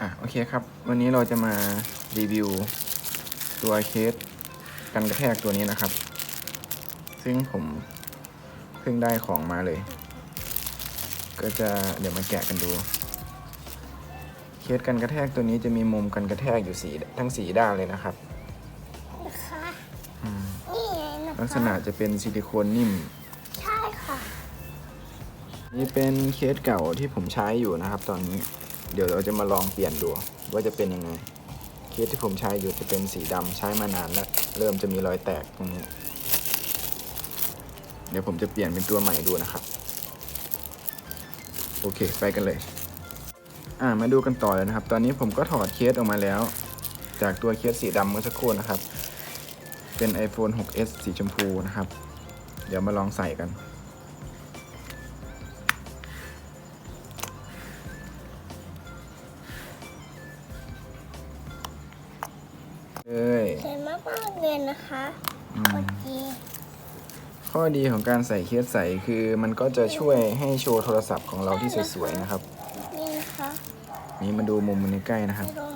อะโอเคครับ วันนี้เราจะมารีวิว ตัวเคสกันกระแทกตัวนี้นะครับ ซึ่งผมเพิ่งได้ของมาเลย ก็จะเดี๋ยวมาแกะกันดู เคสกันกระแทกตัวนี้จะมีมุมกันกระแทกอยู่สีทั้งสีด้านเลยนะครับนะคะอืมนี่ไงนะคะลักษณะจะเป็นซิลิโคนนิ่ม ใช่ค่ะ นี่เป็นเคสเก่าที่ผมใช้อยู่นะครับ ตอนนี้ เดี๋ยวเราจะมาลองเปลี่ยนดูว่าจะเป็นยังไง เคสที่ผมใช้อยู่จะเป็นสีดำใช้มานานแล้ว เริ่มจะมีรอยแตกตรงนี้ เดี๋ยวผมจะเปลี่ยนเป็นตัวใหม่ดูนะครับ โอเค ไปกันเลย อ่ามาดูกันต่อเลยนะครับ ตอนนี้ผมก็ถอดเคสออกมาแล้ว จากตัวเคสสีดำเมื่อสักครู่นะครับ เป็น iPhone 6s สีชมพูนะครับ เดี๋ยวมาลองใส่กัน เอ้ยสวยมากมากๆเลยนะคะอืโอมเคข้อดีของการใส่เคสใสคือมันก็จะช่วยให้โชว์โทรศัพท์ของเราที่สวยๆนะครับ นี่นะคะ นี่มาดูมุมมันใกล้ๆนะครับ ไปลง